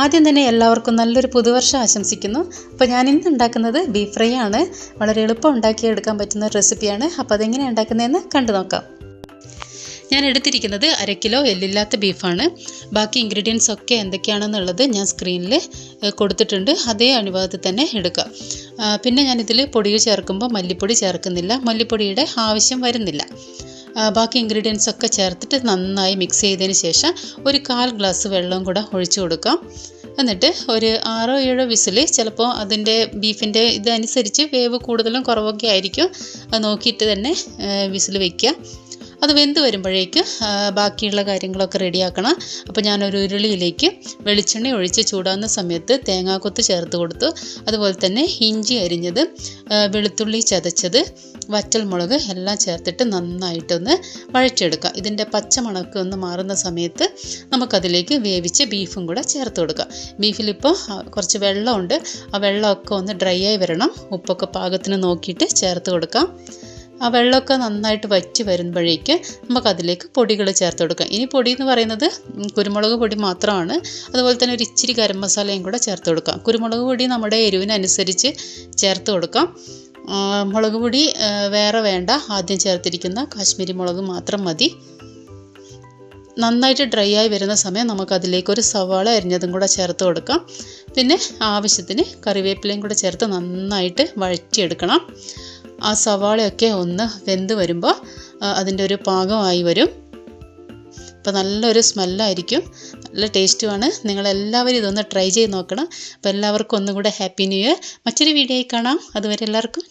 ആദ്യം തന്നെ എല്ലാവർക്കും നല്ലൊരു പുതുവർഷം ആശംസിക്കുന്നു. അപ്പോൾ ഞാൻ ഇന്ന് ഉണ്ടാക്കുന്നത് ബീഫ് ഫ്രൈ ആണ് വളരെ എളുപ്പം ഉണ്ടാക്കി എടുക്കാൻ പറ്റുന്ന റെസിപ്പിയാണ്. അപ്പോൾ അതെങ്ങനെയാണ് ഉണ്ടാക്കുന്നതെന്ന് കണ്ടു നോക്കാം. ഞാൻ എടുത്തിരിക്കുന്നത് അര കിലോ എല്ലില്ലാത്ത ബീഫാണ്. ബാക്കി ഇൻഗ്രീഡിയൻസ് ഒക്കെ എന്തൊക്കെയാണെന്നുള്ളത് ഞാൻ സ്ക്രീനിൽ കൊടുത്തിട്ടുണ്ട്. അതേ അനുപാതത്തിൽ തന്നെ എടുക്കുക പിന്നെ ഞാനിതിൽ പൊടികൾ ചേർക്കുമ്പോൾ മല്ലിപ്പൊടി ചേർക്കുന്നില്ല. മല്ലിപ്പൊടിയുടെ ആവശ്യം വരുന്നില്ല. ബാക്കി ഇൻഗ്രീഡിയൻസ് ഒക്കെ ചേർത്തിട്ട് നന്നായി മിക്സ് ചെയ്തതിന് ശേഷം ഒരു കാൽ ഗ്ലാസ് വെള്ളവും കൂടെ ഒഴിച്ചു കൊടുക്കാം. എന്നിട്ട് ഒരു ആറോ ഏഴോ വിസിൽ ചിലപ്പോൾ അതിന്റെ ബീഫിന്റെ ഇതനുസരിച്ച് വേവ് കൂടുതലും കുറവൊക്കെ ആയിരിക്കും. അത് നോക്കിയിട്ട് തന്നെ വിസിൽ വയ്ക്കുക. അത് വെന്ത് വരുമ്പോഴേക്ക് ബാക്കിയുള്ള കാര്യങ്ങളൊക്കെ റെഡിയാക്കണം. അപ്പോൾ ഞാനൊരു ഉരുളിയിലേക്ക് വെളിച്ചെണ്ണ ഒഴിച്ച് ചൂടാവുന്ന സമയത്ത് തേങ്ങാക്കൊത്ത് ചേർത്ത് കൊടുത്തു. അതുപോലെ തന്നെ ഇഞ്ചി അരിഞ്ഞത് വെളുത്തുള്ളി ചതച്ചത് വറ്റൽമുളക് എല്ലാം ചേർത്തിട്ട് നന്നായിട്ടൊന്ന് വഴറ്റെടുക്കുക ഇതിന്റെ പച്ചമണക്ക് ഒന്ന് മാറുന്ന സമയത്ത് നമുക്കതിലേക്ക് വേവിച്ച് ബീഫും കൂടെ ചേർത്ത് കൊടുക്കുക. ബീഫിലിപ്പോൾ കുറച്ച് വെള്ളമുണ്ട്. ആ വെള്ളമൊക്കെ ഒന്ന് ഡ്രൈ ആയി വരണം. ഉപ്പൊക്കെ പാകത്തിന് നോക്കിയിട്ട് ചേർത്ത് കൊടുക്കാം. ആ വെള്ളമൊക്കെ നന്നായിട്ട് വറ്റി വരുമ്പോഴേക്ക് നമുക്കതിലേക്ക് പൊടികൾ ചേർത്ത് കൊടുക്കാം. ഇനി പൊടി എന്ന് പറയുന്നത് കുരുമുളക് പൊടി മാത്രമാണ്. അതുപോലെ തന്നെ ഒരു ഇച്ചിരി ഗരം മസാലയും കൂടെ ചേർത്ത് കൊടുക്കാം. കുരുമുളക് പൊടി നമ്മുടെ എരിവിനനുസരിച്ച് ചേർത്ത് കൊടുക്കാം. മുളക് പൊടി വേറെ വേണ്ട. ആദ്യം ചേർത്തിരിക്കുന്ന കാശ്മീരി മുളക് മാത്രം മതി. നന്നായിട്ട് ഡ്രൈ ആയി വരുന്ന സമയം നമുക്കതിലേക്ക് ഒരു സവാള അരിഞ്ഞതും കൂടെ ചേർത്ത് കൊടുക്കാം. പിന്നെ ആവശ്യത്തിന് കറിവേപ്പിലയും കൂടെ ചേർത്ത് നന്നായിട്ട് വഴറ്റിയെടുക്കണം. ആ സവാളയൊക്കെ ഒന്ന് വെന്ത് വരുമ്പോൾ അതിന്റെ ഒരു പാകമായി വരും. അപ്പോൾ നല്ലൊരു സ്മെല്ലായിരിക്കും. നല്ല ടേസ്റ്റുമാണ്. നിങ്ങളെല്ലാവരും ഇതൊന്ന് ട്രൈ ചെയ്ത് നോക്കണം. അപ്പോൾ എല്ലാവർക്കും ഒന്നും കൂടെ ഹാപ്പി ന്യൂ ഇയർ. മറ്റൊരു വീഡിയോയിൽ കാണാം. അതുവരെ എല്ലാവർക്കും